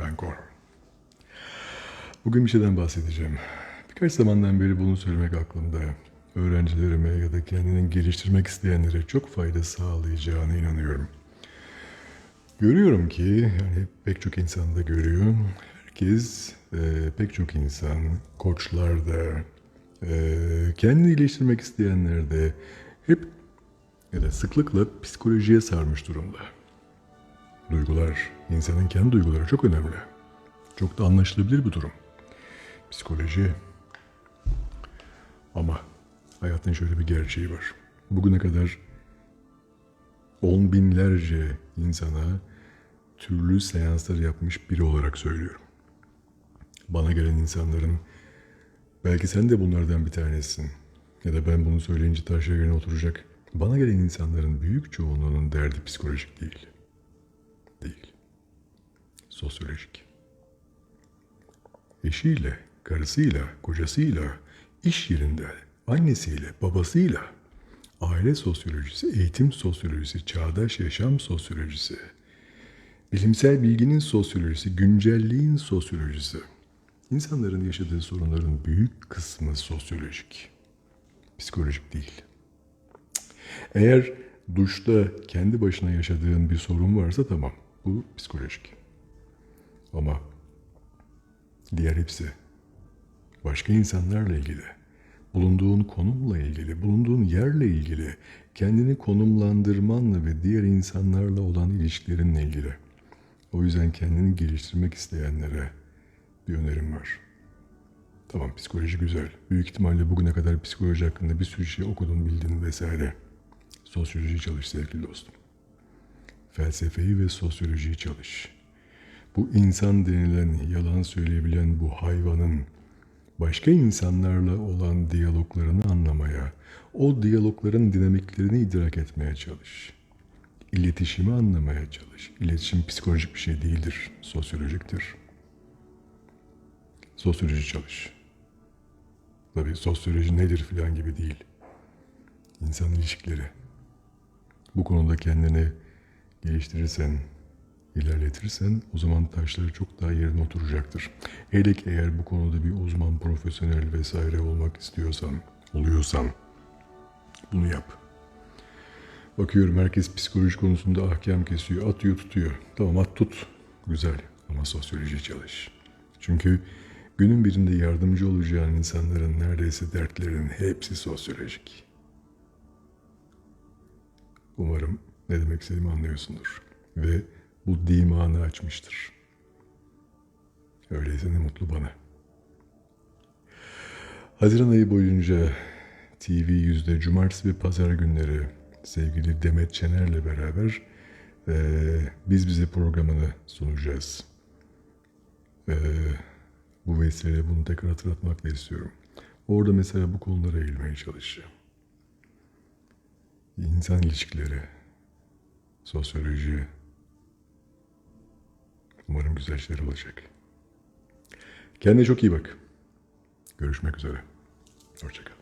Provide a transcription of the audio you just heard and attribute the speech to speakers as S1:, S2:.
S1: Ben Korhan. Bugün bir şeyden bahsedeceğim. Birkaç zamandan beri bunu söylemek aklımda. Öğrencilerime ya da kendini geliştirmek isteyenlere çok fayda sağlayacağına inanıyorum. Görüyorum ki, yani pek çok insan da görüyor. Herkes, e, pek çok insan, koçlar da, e, kendini geliştirmek isteyenler de hep ya da sıklıkla psikolojiye sarmış durumda. Duygular, insanın kendi duyguları çok önemli. Çok da anlaşılabilir bir durum. Psikoloji. Ama hayatın şöyle bir gerçeği var. Bugüne kadar on binlerce insana türlü seanslar yapmış biri olarak söylüyorum. Bana gelen insanların belki sen de bunlardan bir tanesin ya da ben bunu söyleyince taşa yerine oturacak. Bana gelen insanların büyük çoğunluğunun derdi psikolojik değil. Değil. Sosyolojik. Eşiyle, karısıyla, kocasıyla, iş yerinde, annesiyle, babasıyla, aile sosyolojisi, eğitim sosyolojisi, çağdaş yaşam sosyolojisi, bilimsel bilginin sosyolojisi, güncelliğin sosyolojisi. İnsanların yaşadığı sorunların büyük kısmı sosyolojik. Psikolojik değil. Eğer duşta kendi başına yaşadığın bir sorun varsa tamam. Bu psikolojik. Ama diğer hepsi başka insanlarla ilgili, bulunduğun konumla ilgili, bulunduğun yerle ilgili, kendini konumlandırmanla ve diğer insanlarla olan ilişkilerinle ilgili. O yüzden kendini geliştirmek isteyenlere bir önerim var. Tamam psikoloji güzel. Büyük ihtimalle bugüne kadar psikoloji hakkında bir sürü şey okudun, bildin vesaire. Sosyoloji çalış sevgili dostum. Felsefeyi ve sosyolojiyi çalış. Bu insan denilen, yalan söyleyebilen bu hayvanın başka insanlarla olan diyaloglarını anlamaya, o diyalogların dinamiklerini idrak etmeye çalış. İletişimi anlamaya çalış. İletişim psikolojik bir şey değildir, sosyolojiktir. Sosyoloji çalış. Tabii sosyoloji nedir filan gibi değil. İnsan ilişkileri. Bu konuda kendini geliştirirsen, ilerletirsen o zaman taşları çok daha yerine oturacaktır. Hele ki eğer bu konuda bir uzman, profesyonel vesaire olmak istiyorsan, oluyorsan bunu yap. Bakıyorum herkes psikoloji konusunda ahkam kesiyor, atıyor tutuyor. Tamam at tut, güzel ama sosyoloji çalış. Çünkü günün birinde yardımcı olacağın insanların neredeyse dertlerinin hepsi sosyolojik. Umarım ne demek istediğimi anlıyorsundur. Ve bu dimanı açmıştır. Öyleyse ne mutlu bana. Haziran ayı boyunca TV yüzde cumartesi ve pazar günleri sevgili Demet Çener'le beraber eee, biz bize programını sunacağız. Eee, bu vesileyle bunu tekrar hatırlatmak da istiyorum. Orada mesela bu konulara eğilmeye çalışacağım. İnsan ilişkileri, sosyoloji, umarım güzel şeyler olacak. Kendine çok iyi bak. Görüşmek üzere. Hoşçakal.